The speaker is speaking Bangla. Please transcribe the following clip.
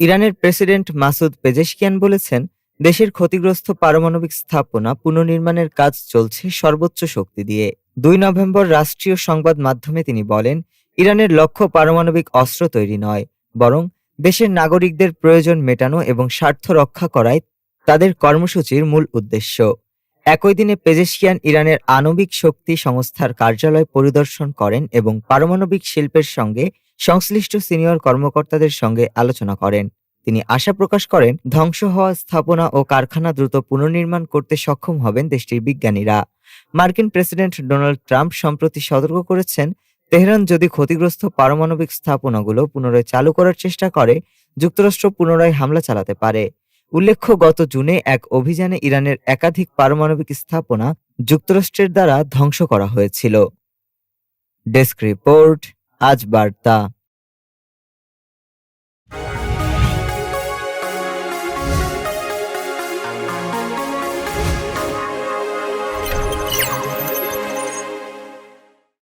ইরানের প্রেসিডেন্ট মাসুদ পেজেশকিয়ান বলেছেন, দেশের ক্ষতিগ্রস্ত পারমাণবিক স্থাপনা পুনর্নির্মাণের কাজ চলছে সর্বোচ্চ শক্তি দিয়ে। দুই নভেম্বর রাষ্ট্রীয় সংবাদ মাধ্যমে তিনি বলেন, ইরানের লক্ষ্য পারমাণবিক অস্ত্র তৈরি নয়, বরং দেশের নাগরিকদের প্রয়োজন মেটানো এবং স্বার্থ রক্ষা করাই তাদের কর্মসূচির মূল উদ্দেশ্য। একই দিনে পেজেশকিয়ান ইরানের আণবিক শক্তি সংস্থার কার্যালয় পরিদর্শন করেন এবং পারমাণবিক শিল্পের সঙ্গে সংশ্লিষ্ট সিনিয়র কর্মকর্তাদের সঙ্গে আলোচনা করেন। তিনি আশা প্রকাশ করেন, ধ্বংস হওয়া স্থাপনা ও কারখানা দ্রুত পুনর্নির্মাণ করতে সক্ষম হবেন দেশটির বিজ্ঞানীরা। মার্কিন প্রেসিডেন্ট ডোনাল্ড ট্রাম্প সম্প্রতি সতর্ক করেছেন, তেহরান যদি ক্ষতিগ্রস্ত পারমাণবিক স্থাপনাগুলো পুনরায় চালু করার চেষ্টা করে, যুক্তরাষ্ট্র পুনরায় হামলা চালাতে পারে। উল্লেখ্য, গত জুনে এক অভিযানে ইরানের একাধিক পারমাণবিক স্থাপনা যুক্তরাষ্ট্রের দ্বারা ধ্বংস করা হয়েছিল। ডেস্ক রিপোর্ট, আজ বার্তা।